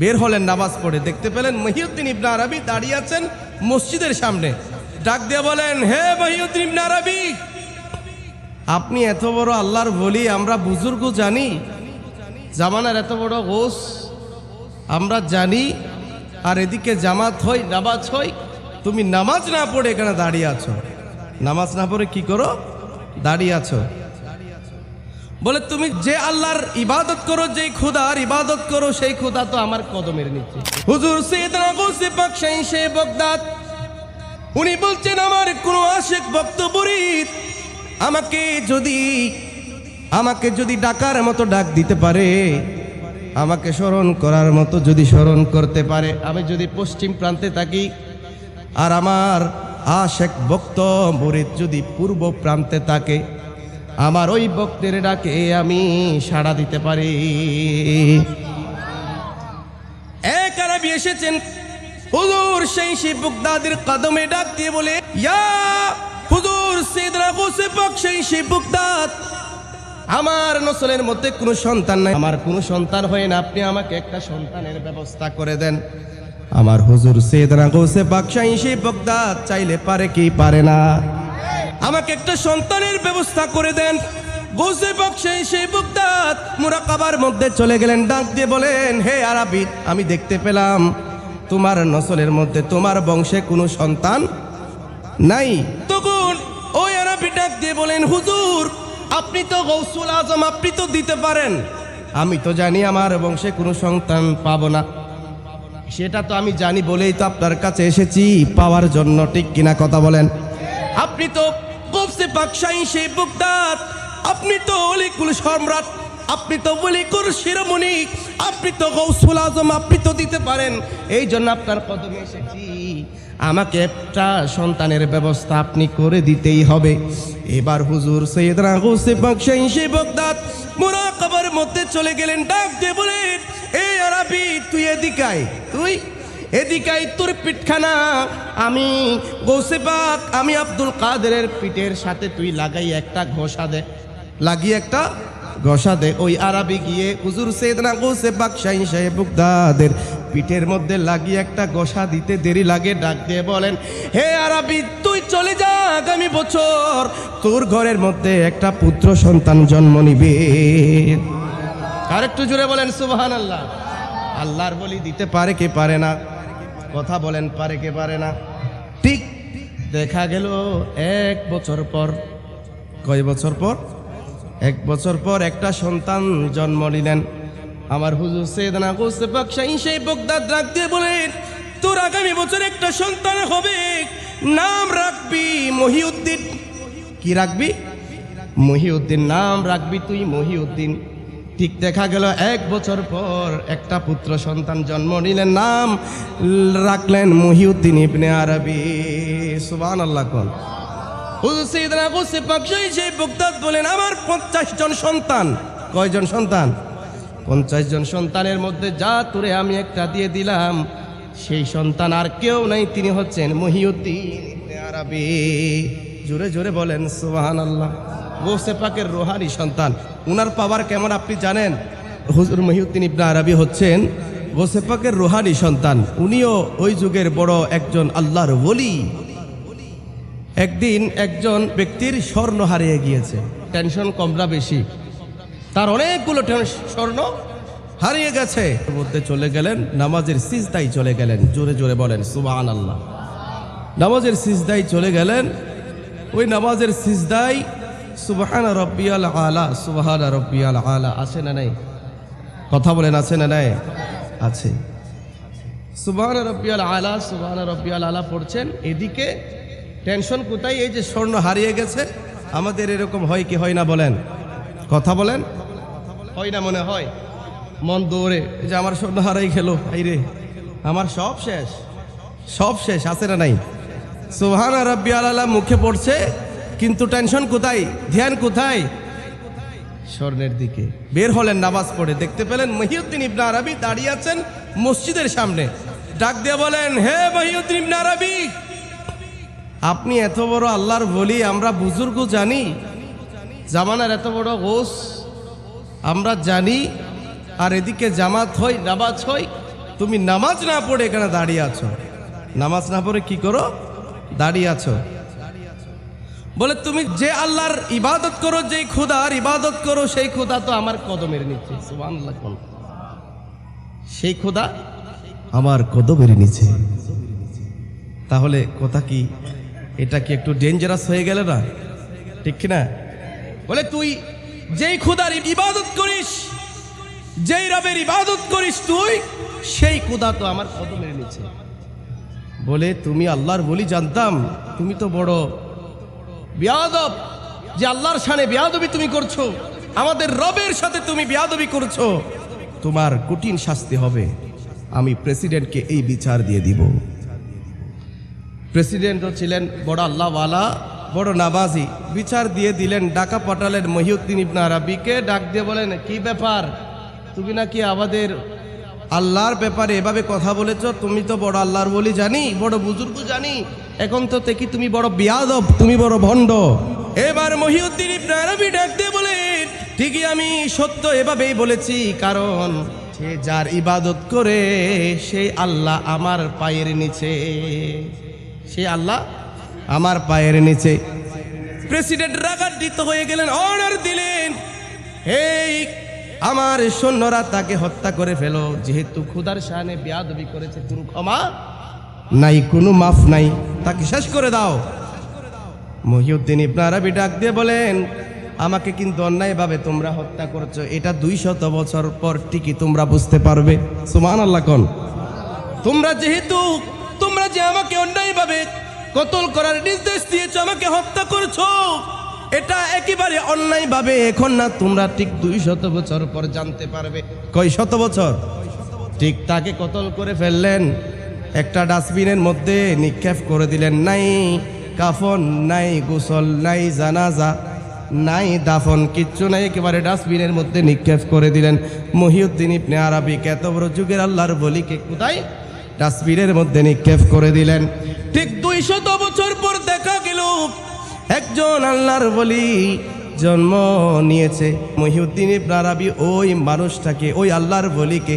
বের হলেন, নামাজ পড়ে। দেখতে পেলেন মহিউদ্দিন ইবনা আরবি দাঁড়িয়ে আছেন মসজিদের সামনে। ডাক দিয়ে বলেন, হে মহিউদ্দিন ইবনা আরবি, আপনি এত বড় আল্লাহর বলি, আমরা বুজুর্গ জানি। জামানার এত বড় গোস, আমরা জানি। আর এদিকে জামাত হই, নামাজ হই, তুমি নামাজ না পড়ে এখানে দাঁড়িয়ে আছো। নামাজ না পড়ে কি করো? দাঁড়িয়ে আছো। বলে, তুমি যে আল্লাহর ইবাদত করো, যেই খুদার ইবাদত করো, সেই খুদা তো আমার কদমের নিচে। হুজুর সে উনি বলছেন, আমার কোনো আশেক ভক্ত আমাকে যদি আমাকে যদি ডাকার মতো ডাক দিতে পারে, আমাকে স্মরণ করার মতো যদি স্মরণ করতে পারে, আমি যদি পশ্চিম প্রান্তে থাকি আর আমার আশেক ভক্ত মুরিদ যদি পূর্ব প্রান্তে থাকে আমার ওই ভক্তের ডাকে আমি সাড়া দিতে পারি। এক আরবি এসেছেন। হুজুর সেই শিব বুকদাদের কদমে ডাক দিয়ে বলে, ইয়া হুজুর সিদরা গোসে পাক সেই শিব বুকদাদ আমার নসলের মধ্যে কোনো সন্তান নাই। আমার কোনো সন্তান হয় না, আপনি আমাকে একটা সন্তানের ব্যবস্থা করে দেন। আমার হুজুর সেদনা গোসে বাকশাহী সেই বগদাদ চাইলে পারে কি পারে না। আমাকে একটা সন্তানের ব্যবস্থা করে দেন। গোসে বাকশাহী সেই বগদাদ মুরাকাবার মধ্যে চলে গেলেন। ডাক দিয়ে বলেন, হে আরাবি, আমি দেখতে পেলাম তোমার নসলের মধ্যে তোমার বংশে কোনো সন্তান নাই। তখন ওই আরবি ডাক দিয়ে বলেন, হুজুর, আপনি তো গৌসুল আজম, আপনি তো দিতে পারেন। আমি তো জানি আমার বংশে কোনো সন্তান পাবো না। সেটা তো আমি জানি বলেই তো আপনার কাছে এসেছি, পাওয়ার জন্য ঠিক কিনা কথা বলেন। আপনি তো গৌসে পাকশাহী সেই বুকদাত আপনি তো অলিকুল সম্রাট, আপনি তো অলিকুল শিরোমণি, আপনি তো গৌসুল আজম, আপনি তো দিতে পারেন। এই জন্য আপনার কদমে এসেছি। আমাকে একটা সন্তানের ব্যবস্থা আপনি করে দিতেই হবে। এবার হুজুর সৈয়দরা গৌসে পাকশাহী সেই বুকদাত মুরাকাবার মধ্যে চলে গেলেন। ডাক দিয়ে বলেন এই আরবি, তুই এদিকাই তুই? এদিকাই তোর পিঠখানা। আমি গৌসে পাক, আমি আব্দুল কাদেরের পিঠের সাথে তুই লাগাই একটা ঘষা দে। লাগিয়ে একটা ঘষা দে। ওই আরবি গিয়ে হুজুর সেদনা গৌসে পাক শাহী সাহেব বুকদাদের পিঠের মধ্যে লাগিয়ে একটা ঘষা দিতে দেরি লাগে, ডাক দিয়ে বলেন, হে আরবি, তুই চলে যা আগামী বছর। তোর ঘরের মধ্যে একটা পুত্র সন্তান জন্ম নিবে। আরেকটু জুড়ে বলেন সুবহান আল্লাহ আল্লাহর বলি দিতে পারে কে পারে না। কথা বলেন, পারে কে পারে না। ঠিক দেখা গেল এক বছর পর। কয় বছর পর? এক বছর পর একটা সন্তান জন্ম নিলেন। আমার হুজুর সেদনা গোসে বাকশাহী সেই বগদাদ রাখ দিয়ে বলেন, তোর আগামী বছর একটা সন্তান হবে। নাম রাখবি মহিউদ্দিন। কি রাখবি? মহিউদ্দিন, নাম রাখবি তুই মহিউদ্দিন। ঠিক দেখা গেল এক বছর পর একটা পুত্র সন্তান জন্ম নিলেন, নাম রাখলেন মহিউদ্দিন ইবনে আরবি। সুবান আল্লাহ বগদাদ বলেন, আমার পঞ্চাশ জন সন্তান। কয়জন সন্তান? পঞ্চাশ জন সন্তানের মধ্যে যা তোরে আমি একটা দিয়ে দিলাম, সেই সন্তান আর কেউ নাই, তিনি হচ্ছেন মহিউদ্দিন আরবি। জোরে জোরে বলেন সুবাহান আল্লাহ গৌসে পাকের রোহানি সন্তান। উনার পাওয়ার কেমন আপনি জানেন? হুজুর মহিউদ্দিন ইবনে আরবি হচ্ছেন গৌসে পাকের রোহানি সন্তান। উনিও ওই যুগের বড় একজন আল্লাহর বলি একদিন একজন ব্যক্তির স্বর্ণ হারিয়ে গিয়েছে। টেনশন কমরা বেশি। তার অনেকগুলো স্বর্ণ হারিয়ে গেছে। মধ্যে চলে গেলেন, নামাজের সিজদাই চলে গেলেন। জোরে জোরে বলেন সুবাহান আল্লাহ নামাজের সিজদাই চলে গেলেন। ওই নামাজের সিজদাই সুবাহান রব্বিয়াল আলা, সুবাহান রব্বিয়াল আলা, আছে না নাই? কথা বলেন, আছে না নাই? আছে। সুবাহান রব্বিয়াল আলা, সুবাহান রব্বিয়াল আলা পড়ছেন। এদিকে টেনশন কোথায়? এই যে স্বর্ণ হারিয়ে গেছে, আমাদের এরকম হয় কি হয় না বলেন? কথা বলেন। হয় না মনে হয়? মন দৌড়ে যে আমার স্বর্ণ হারাই খেলো রে। আমার সব শেষ। সব শেষ, আছে না নাই? সুবহান রব্বি আল্লাহ মুখে পড়ছে কিন্তু টেনশন কোথায়? ধ্যান কোথায়? স্বর্ণের দিকে। বের হলেন, নামাজ পড়ে। দেখতে পেলেন মহিউদ্দিন ইবনা আরবি দাঁড়িয়ে আছেন মসজিদের সামনে। ডাক দিয়ে বলেন, হে মহিউদ্দিন ইবনা আরবি, আপনি এত বড় আল্লাহর বলি, আমরা বুজুর্গ জানি। জামানার এত বড় গোস, আমরা জানি। আর এদিকে জামাত হই, নামাজ হই, তুমি নামাজ না পড়ে এখানে দাঁড়িয়ে আছো। নামাজ না পড়ে কি করো? দাঁড়িয়ে আছো। বলে, তুমি যে আল্লাহর ইবাদত করো, যেই খুদার ইবাদত করো, সেই খুদা তো আমার কদমের নিচে। সেই খুদা আমার কদমের নিচে। তাহলে কথা কি, এটা কি একটু ডেঞ্জারাস হয়ে গেল না? ঠিক না বলে, তুই যেই খুদার ইবাদত করিস, যেই রবের ইবাদত করিস তুই, সেই খুদা তো আমার কদমের নিচে। বলে, তুমি আল্লাহর বলি জানতাম, তুমি তো বড় বিয়াদব যে আল্লাহর সানে বিয়াদবি তুমি করছ, আমাদের রবের সাথে তুমি বিয়াদবি করছ, তোমার কঠিন শাস্তি হবে। আমি প্রেসিডেন্টকে এই বিচার দিয়ে দিব। প্রেসিডেন্টও ছিলেন বড় আল্লাহওয়ালা, বড় নাবাজি বিচার দিয়ে দিলেন, ডাকা পাঠালেন মহিউদ্দিন ইবনা আরবিকে, ডাক দিয়ে বলেন, কি ব্যাপার? তুমি নাকি আমাদের আল্লাহর ব্যাপারে এভাবে কথা বলেছ? তুমি তো বড় আল্লাহর বলি জানি, বড় বুজুর্গ জানি। এখন তো দেখি তুমি বড় বিয়াদব? তুমি বড় ভণ্ড। এবার মহিউদ্দিন ইবনা আরবি ডাক দিয়ে বলেন, ঠিকই আমি সত্য এভাবেই বলেছি, কারণ সে যার ইবাদত করে সেই আল্লাহ আমার পায়ের নিচে। সে আল্লাহ আমার পায়ের নিচে। প্রেসিডেন্ট রাগান্বিত হয়ে গেলেন, অর্ডার দিলেন এই আমার সৈন্যরা তাকে হত্যা করে ফেলো। যেহেতু খুদার শানে বিয়াদবি করেছে কোনো ক্ষমা নাই, কোনো মাফ নাই। তাকে শেষ করে দাও। মহিউদ্দিন ইবনে ডাক দিয়ে বলেন, আমাকে কিন্তু অন্যায়ভাবে তোমরা হত্যা করছ। এটা দুই শত বছর পর ঠিকই তোমরা বুঝতে পারবে। সুমান আল্লাহ কন। তোমরা যেহেতু, তোমরা যে আমাকে অন্যায়ভাবে কতল করার নির্দেশ দিয়েছ, আমাকে হত্যা করছ, এটা একেবারে অন্যায়ভাবে। এখন না, তোমরা ঠিক দুই শত বছর পর জানতে পারবে। কয় শত বছর? ঠিক তাকে কতল করে ফেললেন? একটা ডাস্টবিনের মধ্যে নিক্ষেপ করে দিলেন, নাই কাফন, নাই গোসল, নাই জানাজা, নাই দাফন, কিচ্ছু নাই। একেবারে ডাস্টবিনের মধ্যে নিক্ষেপ করে দিলেন মহিউদ্দিন ইবনে আরবি এত বড় যুগের আল্লাহর বলিকে কোথায়? ডাস্টবিনের মধ্যে নিক্ষেপ করে দিলেন। ঠিক দুই শত বছর পর দেখা গেল, একজন আল্লাহর বলি জন্ম নিয়েছে। মহিউদ্দিন ইবনে আরবি ওই মানুষটাকে, ওই আল্লাহর বলিকে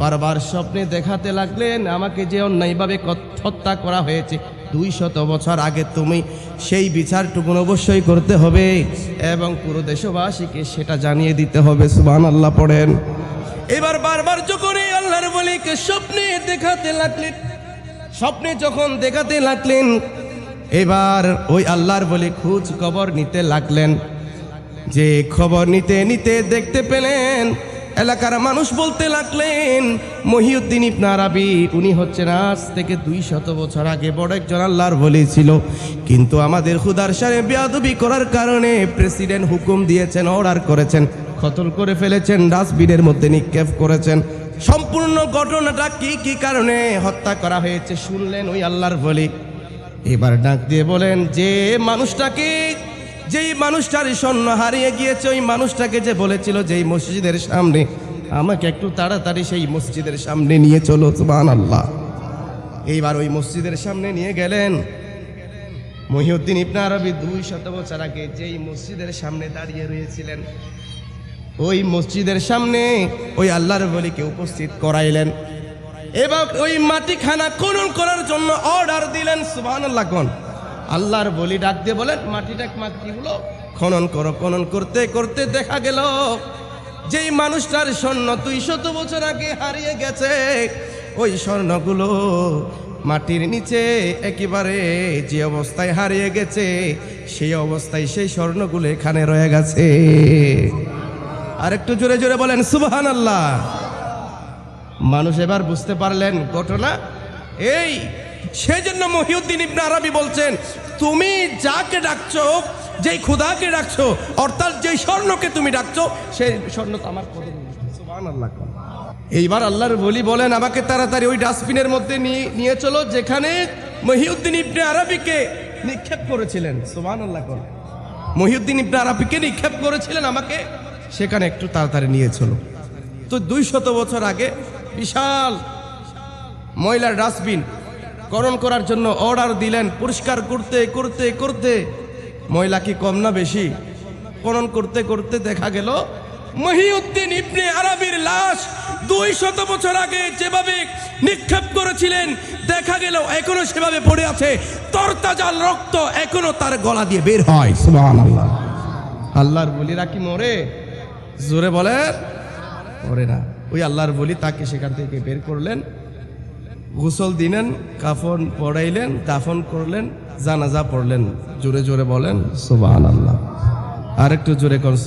বারবার স্বপ্নে দেখাতে লাগলেন, আমাকে যে অন্যায়ভাবে হত্যা করা হয়েছে। দুই শত বছর আগে তুমি সেই বিচারটুকুন অবশ্যই করতে হবে এবং পুরো দেশবাসীকে সেটা জানিয়ে দিতে হবে সুবান আল্লাহ পড়েন। এবার বারবার যখন এই আল্লাহর বলিকে স্বপ্নে দেখাতে লাগলেন, স্বপ্নে যখন দেখাতে লাগলেন, এবার ওই আল্লাহর বলি খোঁজ খবর নিতে লাগলেন। যে খবর নিতে নিতে দেখতে পেলেন এলাকার মানুষ বলতে লাগলেন, মহিউদ্দিন ইবনা উনি হচ্ছেন আজ থেকে দুই শত বছর আগে বড় একজন আল্লাহর বলি ছিল। কিন্তু আমাদের খুদার সারে বেয়াদবি করার কারণে প্রেসিডেন্ট হুকুম দিয়েছেন, অর্ডার করেছেন খতল করে ফেলেছেন, ডাস্টবিনের মধ্যে নিক্ষেপ করেছেন। সম্পূর্ণ ঘটনাটা কি কি কারণে হত্যা করা হয়েছে শুনলেন ওই আল্লাহর বলি এবার ডাক দিয়ে বলেন, যে মানুষটাকে যেই মানুষটার স্বর্ণ হারিয়ে গিয়েছে, ওই মানুষটাকে যে বলেছিল যেই মসজিদের সামনে, আমাকে একটু তাড়াতাড়ি সেই মসজিদের সামনে নিয়ে চলো সুবহান আল্লাহ এইবার ওই মসজিদের সামনে নিয়ে গেলেন। মহিউদ্দিন ইবনা আরবি দুই শত বছর আগে যেই মসজিদের সামনে দাঁড়িয়ে রয়েছিলেন, ওই মসজিদের সামনে ওই আল্লাহর বলিকে উপস্থিত করাইলেন। এবার ওই মাটিখানা খনন করার জন্য অর্ডার দিলেন সুবহান আল্লাহ আল্লাহর বলি ডাক দিয়ে বলেন, মাটিটা মাটিগুলো খনন করো, খনন করতে করতে দেখা গেল, যেই মানুষটার স্বর্ণ দুই শত বছর আগে হারিয়ে গেছে, ওই স্বর্ণগুলো মাটির নিচে একেবারে যে অবস্থায় হারিয়ে গেছে, সেই অবস্থায় সেই স্বর্ণগুলো এখানে রয়ে গেছে। আর একটু জোরে জোরে বলেন সুবহান আল্লাহ মানুষ এবার বুঝতে পারলেন ঘটনা। এই সেজন্য মহিউদ্দিন ইবনে আরবি বলছেন তুমি যাকে ডাকছো যেই খুদাকে ডাকছো অর্থাৎ যেই স্বর্ণকে তুমি ডাকছো সেই স্বর্ণ তো আমার কদম এইবার আল্লাহর বলি বলেন আমাকে তাড়াতাড়ি ওই ডাস্টবিনের মধ্যে নিয়ে নিয়ে চলো যেখানে মহিউদ্দিন ইবনে আরবিকে নিক্ষেপ করেছিলেন। সুবহানাল্লাহ কোন মহিউদ্দিন ইবনে আরবিকে নিক্ষেপ করেছিলেন আমাকে সেখানে একটু তাড়াতাড়ি নিয়ে চলো। তো দুই শত বছর আগে বিশাল ময়লার ডাস্টবিন করণ করার জন্য অর্ডার দিলেন। পরিষ্কার করতে করতে করতে। ময়লা কি কম না বেশি? করণ করতে করতে দেখা গেল, মহিউদ্দিন ইবনে আরবির লাশ দুই শত বছর আগে যেভাবে নিক্ষেপ করেছিলেন, দেখা গেল এখনও সেভাবে পড়ে আছে। তরতাজাল রক্ত এখনও তার গলা দিয়ে বের হয়। আল্লাহর বলিরা কি মরে? জোরে বলেন। মরে না। ওই আল্লাহর বলি তাকে সেখান থেকে বের করলেন। গোসল দিলেন, কাফন পড়াইলেন দাফন করলেন, জানাজা পড়লেন। জোরে জোরে বলেন সোবাহ আর একটু জোরে করছ